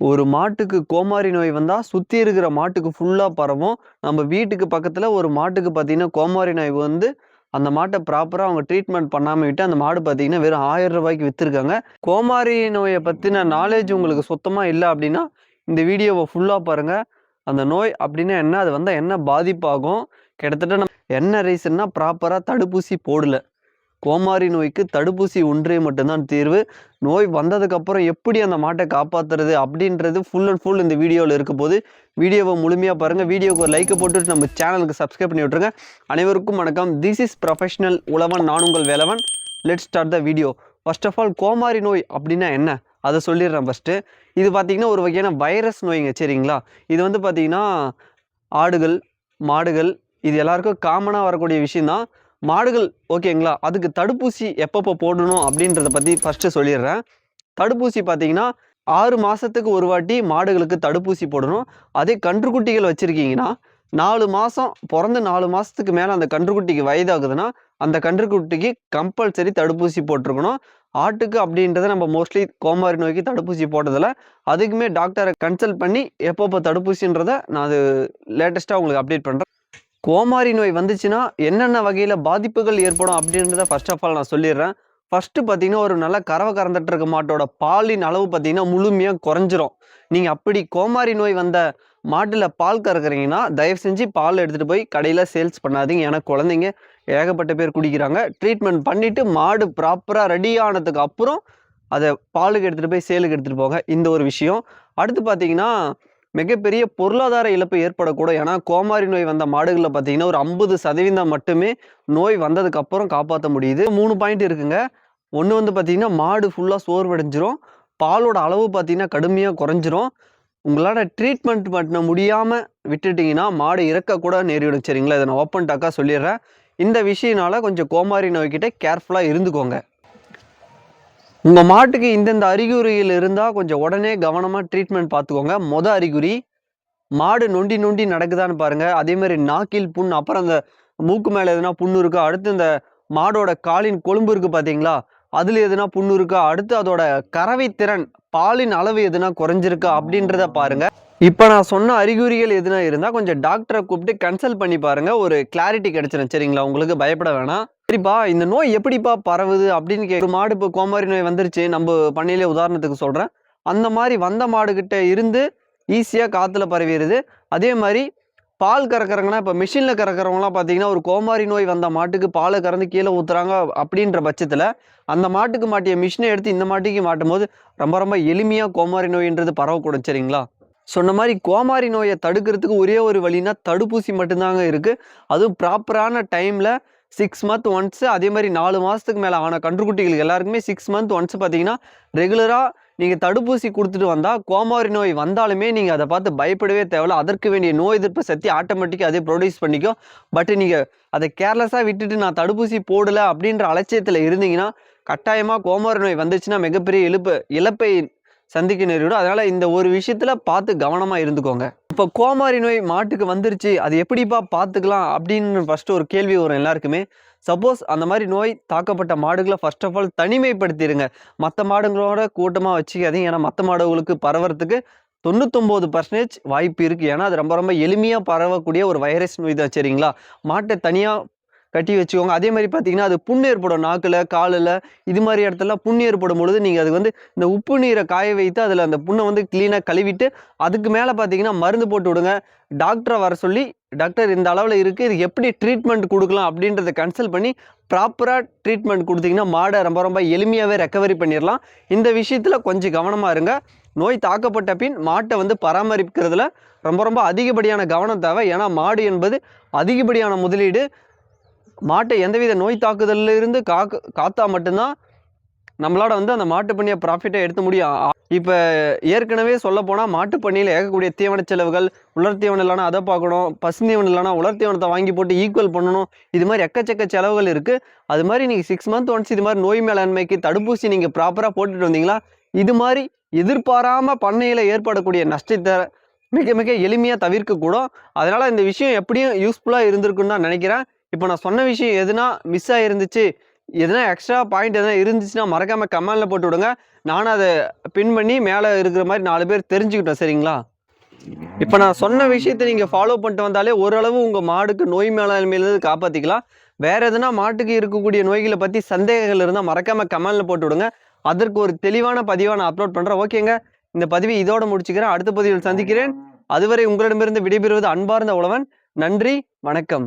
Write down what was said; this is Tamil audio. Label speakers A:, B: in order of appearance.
A: ஒரு மாட்டுக்கு கோமாரி நோய் வந்தால் சுற்றி இருக்கிற மாட்டுக்கு ஃபுல்லாக பரவும். நம்ம வீட்டுக்கு பக்கத்தில் ஒரு மாட்டுக்கு பார்த்தீங்கன்னா, கோமாரி நோய் வந்து அந்த மாட்டை ப்ராப்பராக அவங்க ட்ரீட்மெண்ட் பண்ணாமல் விட்டு, அந்த மாடு பார்த்தீங்கன்னா, வெறும் ஆயிரம் ரூபாய்க்கு விற்றுருக்காங்க கோமாரி நோயை பற்றின நாலேட்ஜ் உங்களுக்கு சுத்தமாக இல்லை அப்படின்னா இந்த வீடியோவை ஃபுல்லாக பாருங்க. அந்த நோய் அப்படின்னா என்ன? அது வந்தால் என்ன பாதிப்பாகும்? கிட்டத்தட்ட நம்ம என்ன ரீசன்னா ப்ராப்பராக தடுப்பூசி போடல. கோமாரி நோய்க்கு தடுப்பூசி ஒன்றே மட்டும்தான் தீர்வு. நோய் வந்ததுக்கப்புறம் எப்படி அந்த மாட்டை காப்பாற்றுறது அப்படின்றது ஃபுல் அண்ட் ஃபுல் இந்த வீடியோவில் இருக்க போது. வீடியோவை முழுமையாக பாருங்கள் வீடியோவுக்கு ஒரு லைக்கை போட்டுட்டு நம்ம சேனலுக்கு சப்ஸ்கிரைப் பண்ணி விட்டுருங்க. அனைவருக்கும் வணக்கம். This is professional Uzhavan. நான் உங்கள் Velavan. Let's start the video. First of all கோமாரி நோய் அப்படின்னா என்ன? அதை சொல்லிடுறேன் ஃபஸ்ட்டு இது பார்த்திங்கன்னா ஒரு வகையான வைரஸ் நோய்ங்க சரிங்களா? இது வந்து பார்த்திங்கன்னா ஆடுகள், மாடுகள் இது எல்லாருக்கும் காமனாக வரக்கூடிய விஷயம் தான். மாடுகள் ஓகேங்களா? அதுக்கு தடுப்பூசி எப்பப்போ போடணும் அப்படின்றத பற்றி ஃபஸ்ட்டு சொல்லிடுறேன். தடுப்பூசி பார்த்தீங்கன்னா, ஆறு மாதத்துக்கு ஒரு வாட்டி மாடுகளுக்கு தடுப்பூசி போடணும். அதே கன்றுக்குட்டிகள் வச்சுருக்கீங்கன்னா நாலு மாதம் பிறந்து நாலு மாதத்துக்கு மேலே அந்த கன்றுக்குட்டிக்கு வயதாகுதுன்னா, அந்த கன்றுக்குட்டிக்கு கம்பல்சரி தடுப்பூசி போட்டிருக்கணும் ஆட்டுக்கு அப்படின்றத நம்ம மோஸ்ட்லி கோமாரி நோய்க்கு தடுப்பூசி போட்டதில்ல. அதுக்குமே டாக்டரை கன்சல்ட் பண்ணி எப்பப்போ தடுப்பூசின்றதை நான் அது லேட்டஸ்ட்டாக உங்களுக்கு அப்டேட் பண்ணுறேன் கோமாரி நோய் வந்துச்சுன்னா, என்னென்ன வகையில் பாதிப்புகள் ஏற்படும் அப்படின்றத ஃபர்ஸ்ட் ஆஃப் ஆல் நான் சொல்லிடுறேன். ஃபர்ஸ்ட்டு பார்த்தீங்கன்னா, ஒரு நல்ல கறவை கறந்துட்டு இருக்க மாட்டோட பாலின் அளவு பார்த்தீங்கன்னா, முழுமையாக குறைஞ்சிரும். நீங்கள் அப்படி கோமாரி நோய் வந்த மாட்டில் பால் கறக்குறீங்கன்னா, தயவு செஞ்சு பால் எடுத்துகிட்டு போய் கடையில் சேல்ஸ் பண்ணாதீங்க. ஏன்னா, குழந்தைங்க ஏகப்பட்ட பேர் குடிக்கிறாங்க. ட்ரீட்மெண்ட் பண்ணிவிட்டு மாடு ப்ராப்பராக ரெடி ஆனதுக்கு அப்புறம், அதை பாலுக்கு எடுத்துகிட்டு போய் சேலுக்கு எடுத்துகிட்டு போங்க. இந்த ஒரு விஷயம். அடுத்து பார்த்தீங்கன்னா, மிகப்பெரிய பொருளாதார இழப்பு ஏற்படக்கூடும். ஏன்னா, கோமாரி நோய் வந்த மாடுகளில் பார்த்தீங்கன்னா, ஒரு 50% மட்டுமே நோய் வந்ததுக்கு அப்புறம் முடியுது. மூணு பாயிண்ட் இருக்குங்க. ஒன்று வந்து பார்த்தீங்கன்னா, மாடு ஃபுல்லாக சோர்வடைஞ்சிரும். பாலோட அளவு பார்த்தீங்கன்னா, கடுமையாக குறைஞ்சிரும். உங்களால் ட்ரீட்மெண்ட் பண்ண முடியாமல் விட்டுட்டிங்கன்னா மாடு இறக்கக்கூட நேரிடும் சரிங்களா? இதை நான் ஓப்பன் டாக்காக சொல்லிடுறேன். இந்த விஷயனால கொஞ்சம் கோமாரி நோய்கிட்ட கேர்ஃபுல்லாக இருந்துக்கோங்க. உங்கள் மாட்டுக்கு இந்தந்த அறிகுறிகள் இருந்தால் கொஞ்சம் உடனே கவனமாக ட்ரீட்மெண்ட் பார்த்துக்கோங்க. மொதல் அறிகுறி, மாடு நொண்டி நொண்டி நடக்குதான்னு பாருங்கள் அதே நாக்கில் புண், அப்புறம் அந்த மூக்கு மேலே எதுனா புண்ணு இருக்கா? அடுத்து இந்த மாடோட காலின் கொழும்பு இருக்குது பார்த்தீங்களா? அதில் எதுனா புண்ணு இருக்கா? அடுத்து அதோட கறவை திறன், பாலின் அளவு எதுனா குறைஞ்சிருக்கா? அப்படின்றத பாருங்கள் இப்போ நான் சொன்ன அறிகுறிகள் எதுனா இருந்தால் கொஞ்சம் டாக்டரை கூப்பிட்டு கன்சல்ட் பண்ணி பாருங்கள் ஒரு கிளாரிட்டி கிடச்சிடும் சரிங்களா? உங்களுக்கு பயப்பட வேணாம். சரிப்பா இந்த நோய் எப்படிப்பா பரவுது? அப்படின்னு கே ஒரு மாடு இப்போ கோமாரி நோய் வந்துருச்சு. நம்ம பண்ணையிலே உதாரணத்துக்கு சொல்கிறேன் அந்த மாதிரி வந்த மாடுகிட்ட இருந்து ஈஸியாக காற்றுல பரவிடுது அதே மாதிரி பால் கறக்கிறவங்கன்னா இப்போ மிஷினில் கறக்கிறவங்களாம் பார்த்தீங்கன்னா, ஒரு கோமாரி நோய் வந்த மாட்டுக்கு பாலை கறந்து கீழே ஊத்துறாங்க அப்படின்ற பட்சத்தில் அந்த மாட்டுக்கு மாட்டிய மிஷினை எடுத்து இந்த மாட்டுக்கு மாட்டும்போது, ரொம்ப ரொம்ப எளிமையாக கோமாரி நோய்ன்றது பரவக்கூடும் சரிங்களா? சொன்ன மாதிரி கோமாரி நோயை தடுக்கிறதுக்கு ஒரே ஒரு வழின்னா, தடுப்பூசி மட்டும்தாங்க இருக்குது அதுவும் ப்ராப்பரான டைமில் சிக்ஸ் மந்த் ஒன்ஸ் அதே மாதிரி நாலு மாதத்துக்கு மேலே ஆன கன்றுக்குட்டிகளுக்கு எல்லாருக்குமே சிக்ஸ் மந்த் ஒன்ஸ் பார்த்தீங்கன்னா, ரெகுலராக நீங்கள் தடுப்பூசி கொடுத்துட்டு வந்தால் கோமாரி நோய் வந்தாலுமே நீங்கள் அதை பார்த்து பயப்படவே தேவையில்ல. அதற்கு வேண்டிய நோய் எதிர்ப்பு சக்தி ஆட்டோமேட்டிக்காக அதே ப்ரொடியூஸ் பண்ணிக்கும். பட் நீங்கள் அதை கேர்லெஸ்ஸாக விட்டுட்டு நான் தடுப்பூசி போடலை அப்படின்ற அலட்சியத்தில் இருந்தீங்கன்னா, கட்டாயமாக கோமாரி நோய் வந்துச்சுன்னா மிகப்பெரிய இழுப்பு இழப்பை சந்திக்க நேரிடும். அதனால் இந்த ஒரு விஷயத்தில் பார்த்து கவனமாக இருந்துக்கோங்க. இப்போ கோமாரி நோய் மாட்டுக்கு வந்துருச்சு. அது எப்படிப்பா பார்த்துக்கலாம்? அப்படின்னு ஃபர்ஸ்ட்டு ஒரு கேள்வி வரும் எல்லாருக்குமே. சப்போஸ் அந்த மாதிரி நோய் தாக்கப்பட்ட மாடுகளை ஃபஸ்ட் ஆஃப் ஆல் தனிமைப்படுத்திடுங்க மற்ற மாடுங்களோட கூட்டமாக வச்சுக்காதீங்க. ஏன்னா, மற்ற மாடுகளுக்கு பரவறதுக்கு 99% வாய்ப்பு இருக்குது ஏன்னா, அது ரொம்ப ரொம்ப எளிமையாக பரவக்கூடிய ஒரு வைரஸ் நோய் தான் சரிங்களா? மாட்டை தனியாக கட்டி வச்சுக்கோங்க. அதே மாதிரி பார்த்தீங்கன்னா, அது புண் ஏற்படும் நாக்கில் காலில் இது மாதிரி இடத்துலலாம் புண் ஏற்படும் பொழுது, நீங்கள் அது வந்து இந்த உப்பு நீரை காய வைத்து அதில் அந்த புண்ணை வந்து க்ளீனாக கழுவிட்டு, அதுக்கு மேலே பார்த்தீங்கன்னா, மருந்து போட்டு விடுங்க. டாக்டரை வர சொல்லி, டாக்டர் இந்த அளவில் இருக்குது இதுக்கு எப்படி ட்ரீட்மெண்ட் கொடுக்கலாம் அப்படின்றத கன்சல்ட் பண்ணி ப்ராப்பராக ட்ரீட்மெண்ட் கொடுத்தீங்கன்னா மாடை ரொம்ப ரொம்ப எளிமையாகவே ரெக்கவரி பண்ணிடலாம் இந்த விஷயத்தில் கொஞ்சம் கவனமாக இருங்க. நோய் தாக்கப்பட்ட பின் மாட்டை வந்து பராமரிக்கிறதுல ரொம்ப ரொம்ப அதிகப்படியான கவனம் தேவை. ஏன்னா, மாடு என்பது அதிகப்படியான முதலீடு. மாட்டை எந்தவித நோய் தாக்குதல்ல இருந்து காக்க காத்தா மட்டும்தான் நம்மளால வந்து அந்த மாட்டுப்பண்ணியை ப்ராஃபிட்டை எடுத்து முடியும். இப்போ ஏற்கனவே சொல்ல போனால் மாட்டுப்பண்ணியில் ஏகக்கூடிய தீவன செலவுகள், உலர் தீவனம் அதை பார்க்கணும். பசுந்தீவனம் இல்லைனா உலர் தீவனத்த வாங்கி போட்டு ஈக்குவல் பண்ணணும். இது மாதிரி எக்கச்சக்க செலவுகள் இருக்குது அது மாதிரி நீங்கள் சிக்ஸ் மந்த் ஒன்ஸ் இது மாதிரி நோய் மேலாண்மைக்கு தடுப்பூசி நீங்கள் ப்ராப்பராக போட்டுட்டு வந்தீங்களா இது மாதிரி எதிர்பாராமல் பண்ணையில் ஏற்படக்கூடிய நஷ்டத்தை மிக மிக எளிமையாக தவிர்க்கக்கூடும். அதனால் இந்த விஷயம் எப்படியும் யூஸ்ஃபுல்லாக இருந்திருக்குன்னு தான் நினைக்கிறேன் இப்போ நான் சொன்ன விஷயம் எதுனா மிஸ் ஆகிருந்துச்சு எதனா எக்ஸ்ட்ரா பாயிண்ட் எதனா இருந்துச்சுன்னா மறக்காமல் கமெண்டில் போட்டு விடுங்க. நானும் அதை பின் பண்ணி மேலே இருக்கிற மாதிரி நாலு பேர் தெரிஞ்சுக்கிட்டோம் சரிங்களா? இப்போ நான் சொன்ன விஷயத்தை நீங்கள் ஃபாலோ பண்ணிட்டு வந்தாலே ஓரளவு உங்கள் மாடுக்கு நோய் மேலாண்மையிலேருந்து காப்பாற்றிக்கலாம் வேறு எதுனா மாட்டுக்கு இருக்கக்கூடிய நோய்களை பற்றி சந்தேகங்கள் இருந்தால் மறக்காமல் கமெண்டில் போட்டு விடுங்க. அதற்கு ஒரு தெளிவான பதிவாக நான் அப்லோட் பண்ணுறேன் ஓகேங்க இந்த பதிவை இதோடு முடிச்சுக்கிறேன். அடுத்த பதிவில் சந்திக்கிறேன். அதுவரை உங்களிடமிருந்து விடைபெறுவது அன்பார்ந்த உழவன். நன்றி வணக்கம்.